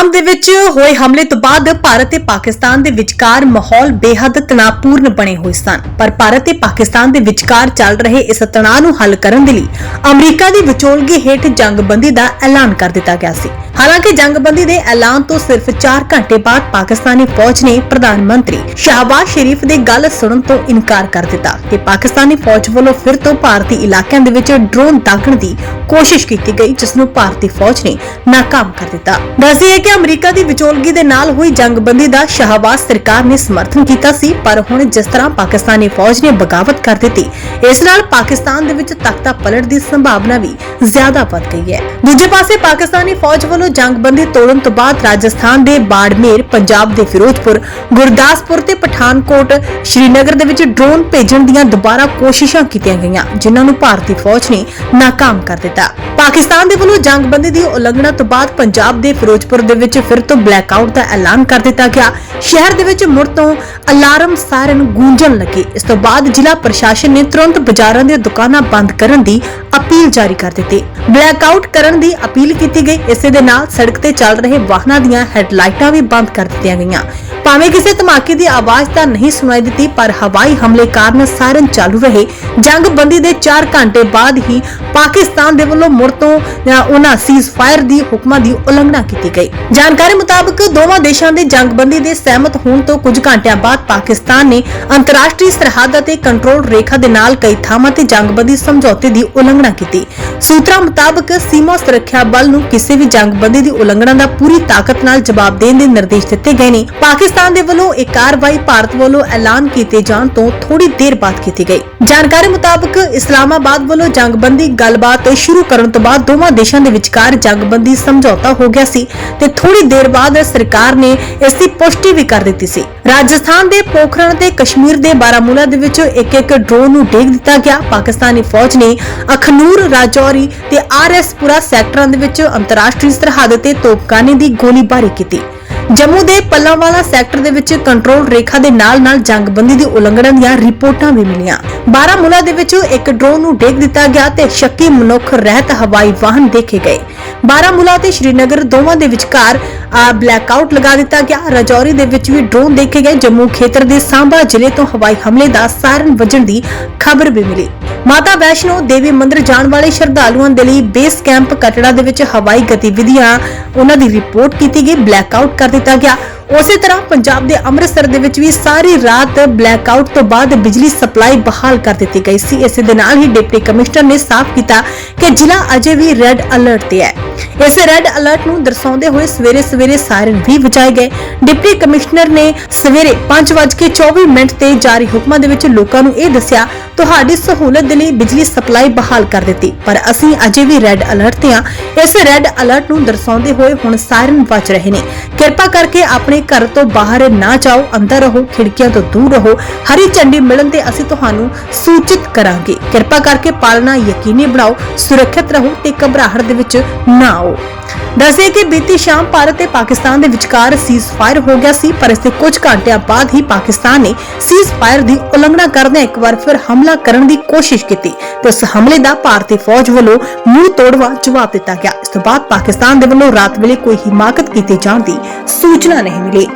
ਪਹਿਲਗਾਮ ਦੇ ਵਿੱਚ ਹੋਏ ਹਮਲੇ ਤੋਂ ਬਾਅਦ ਭਾਰਤ ਤੇ ਪਾਕਿਸਤਾਨ ਦੇ ਵਿਚਕਾਰ ਮਾਹੌਲ ਬੇਹੱਦ ਤਣਾਅਪੂਰਨ ਬਣੇ ਹੋਏ ਸਨ। ਪਰ ਭਾਰਤ ਤੇ ਪਾਕਿਸਤਾਨ ਦੇ ਵਿਚਕਾਰ ਚੱਲ ਰਹੇ ਇਸ ਤਣਾਅ ਨੂੰ ਹੱਲ ਕਰਨ ਦੇ ਲਈ ਅਮਰੀਕਾ ਦੀ ਵਿਚੋਲਗੀ ਹੇਠ ਜੰਗਬੰਦੀ ਦਾ ਐਲਾਨ ਕਰ ਦਿੱਤਾ ਗਿਆ ਸੀ। ਹਾਲਾਂਕਿ ਜੰਗਬੰਦੀ ਦੇ ਐਲਾਨ ਤੋਂ ਸਿਰਫ 4 ਘੰਟੇ ਬਾਅਦ ਪਾਕਿਸਤਾਨੀ ਫੌਜ ਨੇ ਪ੍ਰਧਾਨ ਮੰਤਰੀ ਸ਼ਾਹਬਾਜ਼ ਸ਼ਰੀਫ ਦੀ ਗੱਲ ਸੁਣਨ ਤੋਂ ਇਨਕਾਰ ਕਰ ਦਿੱਤਾ ਤੇ ਪਾਕਿਸਤਾਨੀ ਫੌਜ ਵੱਲੋਂ ਫਿਰ ਤੋਂ ਭਾਰਤੀ ਇਲਾਕਿਆਂ ਦੇ ਵਿੱਚ ਡਰੋਨ ਦਾਗਣ ਦੀ ਕੋਸ਼ਿਸ਼ ਕੀਤੀ ਗਈ, ਜਿਸ ਨੂੰ ਭਾਰਤੀ ਫੌਜ ਨੇ ਨਾਕਾਮ ਕਰ ਦਿੱਤਾ। ਦੱਸਦੀ ਹੈ ਕਿ ਅਮਰੀਕਾ ਦੀ ਵਿਚੋਲਗੀ ਦੇ ਨਾਲ ਹੋਈ ਜੰਗਬੰਦੀ ਦਾ ਸ਼ਾਹਬਾਜ਼ ਸਰਕਾਰ ਨੇ ਸਮਰਥਨ ਕੀਤਾ ਸੀ, ਪਰ ਹੁਣ ਜਿਸ ਤਰ੍ਹਾਂ ਪਾਕਿਸਤਾਨੀ ਫੌਜ ਨੇ ਬਗਾਵਤ ਕਰ ਦਿੱਤੀ, ਇਸ ਨਾਲ ਪਾਕਿਸਤਾਨ ਦੇ ਵਿੱਚ ਤਖਤਾ ਪਲਟ ਦੀ ਸੰਭਾਵਨਾ ਵੀ ਜ਼ਿਆਦਾ ਵੱਧ ਗਈ ਹੈ। ਦੂਜੇ ਪਾਸੇ ਪਾਕਿਸਤਾਨੀ ਫੌਜ ਵੱਲੋਂ ਜੰਗਬੰਦੀ ਤੋੜਨ ਤੋਂ ਬਾਅਦ ਰਾਜਸਥਾਨ ਦੇ ਬਾੜਮੇਰ, ਪੰਜਾਬ ਦੇ ਫਿਰੋਜ਼ਪੁਰ, ਗੁਰਦਾਸਪੁਰ ਤੇ ਪਠਾਨਕੋਟ, ਸ਼੍ਰੀਨਗਰ ਦੇ ਵਿੱਚ ਡਰੋਨ ਭੇਜਣ ਦੀਆਂ ਦੁਬਾਰਾ ਕੋਸ਼ਿਸ਼ਾਂ ਕੀਤੀਆਂ ਗਈਆਂ, ਜਿਨ੍ਹਾਂ ਨੂੰ ਭਾਰਤੀ ਫੌਜ ਨੇ ਨਾਕਾਮ ਕਰ ਦਿੱਤਾ। ਪਾਕਿਸਤਾਨ ਦੇ ਵੱਲੋਂ ਜੰਗਬੰਦੀ ਦੀ ਉਲੰਘਣਾ ਤੋਂ ਬਾਅਦ ਪੰਜਾਬ ਦੇ ਫਿਰੋਜ਼ਪੁਰ ਦੇ ਵਿੱਚ ਫਿਰ ਤੋਂ ਬਲੈਕਆਊਟ ਦਾ ਐਲਾਨ ਕਰ ਦਿੱਤਾ ਗਿਆ। ਸ਼ਹਿਰ ਦੇ ਵਿੱਚ ਮੁੜ ਤੋਂ ਅਲਾਰਮ ਸਾਇਰਨ ਗੂੰਜਣ ਲੱਗੇ। ਇਸ ਤੋਂ ਬਾਅਦ ਜ਼ਿਲ੍ਹਾ ਪ੍ਰਸ਼ਾਸਨ ਨੇ ਤੁਰੰਤ ਬਾਜ਼ਾਰਾਂ ਦੀਆਂ ਦੁਕਾਨਾਂ ਬੰਦ ਕਰਨ ਦੀ ਅਪੀਲ ਜਾਰੀ ਕਰ ਦਿੱਤੀ। ਬਲੈਕਆਊਟ ਕਰਨ ਦੀ ਅਪੀਲ ਕੀਤੀ ਗਈ। ਇਸੇ ਦੇ ਨਾਲ ਸੜਕ ਤੇ ਚੱਲ ਰਹੇ ਵਾਹਨਾਂ ਦੀਆਂ ਹੈਡਲਾਈਟਾਂ ਵੀ ਬੰਦ ਕਰ ਦਿੱਤੀਆਂ ਗਈਆਂ। ਭਾਵੇਂ ਕਿਸੇ ਧਮਾਕੇ ਦੀ ਆਵਾਜ਼ ਤਾਂ ਨਹੀਂ ਸੁਣਾਈ ਦਿੱਤੀ, ਪਰ ਹਵਾਈ ਹਮਲੇ ਕਾਰਨ ਸਾਇਰਨ ਚਾਲੂ ਰਹੇ। ਜੰਗਬੰਦੀ ਦੇ 4 ਘੰਟੇ ਬਾਅਦ ਹੀ ਪਾਕਿਸਤਾਨ ਦੇ ਵੱਲੋਂ ਮੁੜ ਤੋਂ ਉਹਨਾਂ ਸੀਜ਼ਫਾਇਰ ਦੀ ਹੁਕਮਾਂ ਦੀ ਉਲੰਘਣਾ ਕੀਤੀ ਗਈ। ਜਾਣਕਾਰੀ ਮੁਤਾਬਕ ਦੋਵਾਂ ਦੇਸ਼ਾਂ ਦੇ ਜੰਗਬੰਦੀ ਦੇ ਸਹਿਮਤ ਹੋਣ ਤੋਂ ਕੁਝ ਘੰਟਿਆਂ ਬਾਅਦ ਪਾਕਿਸਤਾਨ ਨੇ ਅੰਤਰਰਾਸ਼ਟਰੀ ਸਰਹੱਦ ਅਤੇ ਕੰਟਰੋਲ ਰੇਖਾ ਦੇ ਨਾਲ ਕਈ ਥਾਵਾਂ ਤੇ ਜੰਗਬੰਦੀ ਸਮਝੌਤੇ ਦੀ ਉਲੰਘਣਾ ਕੀਤੀ। ਸੂਤਰਾਂ ਮੁਤਾਬਕ ਸੀਮਾ ਸੁਰੱਖਿਆ ਬਲ ਨੂੰ ਕਿਸੇ ਵੀ ਜੰਗਬੰਦੀ ਦੀ ਉਲੰਘਣਾ ਦਾ ਪੂਰੀ ਤਾਕਤ ਨਾਲ ਜਵਾਬ ਦੇਣ ਦੇ ਨਿਰਦੇਸ਼ ਦਿੱਤੇ ਗਏ ਨੇ। ਪਾਕਿਸਤਾਨ ਦੇ ਵੱਲੋਂ ਇਹ ਕਾਰਵਾਈ ਭਾਰਤ ਵੱਲੋਂ ਐਲਾਨ ਕੀਤੇ ਜਾਣ ਤੋਂ ਥੋੜੀ ਦੇਰ ਬਾਅਦ ਕੀਤੀ ਗਈ। ਜਾਣਕਾਰੀ ਮੁਤਾਬਕ ਇਸਲਾਮਾਬਾਦ ਵੱਲੋਂ ਜੰਗਬੰਦੀ ਗੱਲਬਾਤ ਸ਼ੁਰੂ ਕਰਨ ਤੋਂ ਬਾਅਦ ਦੋਵਾਂ ਦੇਸ਼ਾਂ ਦੇ ਵਿਚਕਾਰ ਜੰਗਬੰਦੀ ਸਮਝੌਤਾ ਹੋ ਗਿਆ ਸੀ ਤੇ ਥੋੜੀ ਦੇਰ ਬਾਅਦ ਸਰਕਾਰ ਨੇ ਇਸ ਦੀ ਪੁਸ਼ਟੀ ਵੀ ਕਰ ਦਿੱਤੀ ਸੀ। ਰਾਜਸਥਾਨ ਦੇ ਪੋਖਰਨ ਤੇ ਕਸ਼ਮੀਰ ਦੇ ਬਾਰਾਮੂਲਾ ਦੇ ਵਿੱਚ ਇੱਕ ਇੱਕ ਡਰੋਨ ਨੂੰ ਡੇਗ ਦਿੱਤਾ ਗਿਆ। ਪਾਕਿਸਤਾਨੀ ਫੌਜ ਨੇ ਅਖਨੂਰ, ਰਾਜੌਰੀ ਤੇ ਆਰਐਸਪੁਰਾ ਸੈਕਟਰਾਂ ਦੇ ਵਿੱਚ ਅੰਤਰਰਾਸ਼ਟਰੀ ਸਰਹੱਦ ਤੇ ਤੋਪਖਾਨੇ ਦੀ ਗੋਲੀਬਾਰੀ ਕੀਤੀ। ਜੰਮੂ ਦੇ ਪੱਲਾਂਵਾਲਾ ਸੈਕਟਰ ਦੇ ਵਿੱਚ ਕੰਟਰੋਲ ਰੇਖਾ ਦੇ ਨਾਲ-ਨਾਲ ਜੰਗਬੰਦੀ ਦੀ ਉਲੰਘਣਾ ਦੀਆਂ ਰਿਪੋਰਟਾਂ ਵੀ ਮਿਲੀਆਂ। ਬਾਰਾਮੂਲਾ ਦੇ ਵਿੱਚ ਇੱਕ ਡਰੋਨ ਨੂੰ ਡੇਗ ਦਿੱਤਾ ਗਿਆ ਤੇ ਸ਼ੱਕੀ ਮਨੁੱਖ ਰਹਿਤ ਹਵਾਈ ਵਾਹਨ ਦੇਖੇ ਗਏ। ਬਾਰਾਮੂਲਾ ਤੇ ਸ਼੍ਰੀਨਗਰ ਦੋਵਾਂ ਦੇ ਵਿਚਕਾਰ ਆ ਬਲੈਕਆਊਟ ਲਗਾ ਦਿੱਤਾ ਗਿਆ। ਰਾਜੌਰੀ ਦੇ ਵਿੱਚ ਵੀ ਡਰੋਨ ਦੇਖੇ ਗਏ। ਜੰਮੂ ਖੇਤਰ ਦੇ ਸਾਂਬਾ ਜ਼ਿਲ੍ਹੇ ਤੋਂ ਹਵਾਈ ਹਮਲੇ ਦਾ ਸਾਇਰਨ ਵੱਜਣ ਦੀ ਖਬਰ ਵੀ ਮਿਲੀ। ਮਾਤਾ ਵੈਸ਼ਨੋ ਦੇਵੀ ਮੰਦਿਰ ਜਾਣ ਵਾਲੇ ਸ਼ਰਧਾਲੂਆਂ ਦੇ ਲਈ ਬੇਸ ਕੈਂਪ ਕਟੜਾ ਦੇ ਵਿੱਚ ਹਵਾਈ ਗਤੀਵਿਧੀਆਂ, ਉਹਨਾਂ ਦੀ ਰਿਪੋਰਟ ਕੀਤੀ ਗਈ। ਬਲੈਕਆਊਟ ਕਰ ਦਿੱਤਾ ਗਿਆ। ਉਸੇ ਤਰ੍ਹਾਂ ਪੰਜਾਬ ਦੇ ਅੰਮ੍ਰਿਤਸਰ ਦੇ ਵਿੱਚ ਵੀ ਸਾਰੀ ਰਾਤ ਬਲੈਕਆਊਟ ਤੋਂ ਬਾਅਦ ਬਿਜਲੀ ਸਪਲਾਈ ਬਹਾਲ ਕਰ ਦਿੱਤੀ ਗਈ ਸੀ। ਇਸੇ ਦੇ ਨਾਲ ਹੀ ਡਿਪਟੀ ਕਮਿਸ਼ਨਰ ਨੇ ਸਾਫ਼ ਕੀਤਾ ਕਿ ਜ਼ਿਲ੍ਹਾ ਅਜੇ ਵੀ ਰੈੱਡ ਅਲਰਟ ਤੇ ਹੈ। ਇਸ ਰੈੱਡ ਅਲਰਟ ਨੂੰ ਦਰਸਾਉਂਦੇ ਹੋਏ ਸਵੇਰੇ ਸਵੇਰੇ ਸਾਇਰਨ ਵੀ ਵਜਾਏ ਗਏ। ਡਿਪਟੀ ਕਮਿਸ਼ਨਰ ਨੇ ਸਵੇਰੇ 5:24 ਮਿੰਟ ਤੇ ਜਾਰੀ ਹੁਕਮਾਂ ਦੇ ਵਿੱਚ ਲੋਕਾਂ ਨੂੰ ਇਹ ਦੱਸਿਆ ਤੁਹਾਡੀ ਸਹੂਲਤ ਦੇ ਲਈ ਬਿਜਲੀ ਸਪਲਾਈ ਬਹਾਲ ਕਰ ਦਿੱਤੀ। ਪਰ ਅਸੀਂ ਅਜੇ ਵੀ ਰੈੱਡ ਅਲਰਟ ਤੇ ਹਾਂ। ਇਸ ਰੈੱਡ ਅਲਰਟ ਨੂੰ ਦਰਸਾਉਂਦੇ ਹੋਏ ਹੁਣ ਸਾਇਰਨ ਵੱਜ ਰਹੇ ਨੇ। ਕਿਰਪਾ ਕਰਕੇ ਆਪਣੇ ਘਰ ਤੋਂ ਬਾਹਰ ਨਾ ਜਾਓ, ਅੰਦਰ ਰਹੋ, ਖਿੜਕੀਆਂ ਤੋਂ ਦੂਰ ਰਹੋ। ਹਰੀ ਝੰਡੀ ਮਿਲਣ ਤੇ ਅਸੀਂ ਤੁਹਾਨੂੰ ਸੂਚਿਤ ਕਰਾਂਗੇ। ਕਿਰਪਾ ਕਰਕੇ ਪਾਲਣਾ ਯਕੀਨੀ ਬਣਾਓ, ਸੁਰੱਖਿਅਤ ਰਹੋ ਤੇ ਘਬਰਾਹਟ ਦੇ ਵਿੱਚ ਨਾ ਆਓ। ਦੱਸੇ ਕਿ ਬੀਤੀ ਸ਼ਾਮ ਭਾਰਤ ਤੇ ਪਾਕਿਸਤਾਨ ਦੇ ਵਿਚਕਾਰ ਸੀਜ਼ਫਾਇਰ ਹੋ ਗਿਆ ਸੀ, ਪਰ ਇਸ ਦੇ ਕੁਝ ਘੰਟਿਆਂ ਬਾਅਦ ਹੀ ਪਾਕਿਸਤਾਨ ਨੇ ਸੀਜ਼ਫਾਇਰ ਦੀ ਉਲੰਘਣਾ ਕਰਦਿਆਂ ਇੱਕ ਵਾਰ ਫਿਰ ਹਮਲਾ ਹਮਲਾ ਕਰਨ ਦੀ ਕੋਸ਼ਿਸ਼ ਕੀਤੀ ਤੇ ਉਸ ਹਮਲੇ ਦਾ ਭਾਰਤੀ ਫੌਜ ਵੱਲੋਂ ਮੂੰਹ ਤੋੜਵਾ ਜਵਾਬ ਦਿੱਤਾ ਗਿਆ। ਇਸ ਤੋਂ ਬਾਅਦ ਪਾਕਿਸਤਾਨ ਦੇ ਵੱਲੋਂ ਰਾਤ ਵੇਲੇ ਕੋਈ ਹਿਮਾਕਤ ਕੀਤੇ ਜਾਣ ਦੀ ਸੂਚਨਾ ਨਹੀਂ ਮਿਲੀ।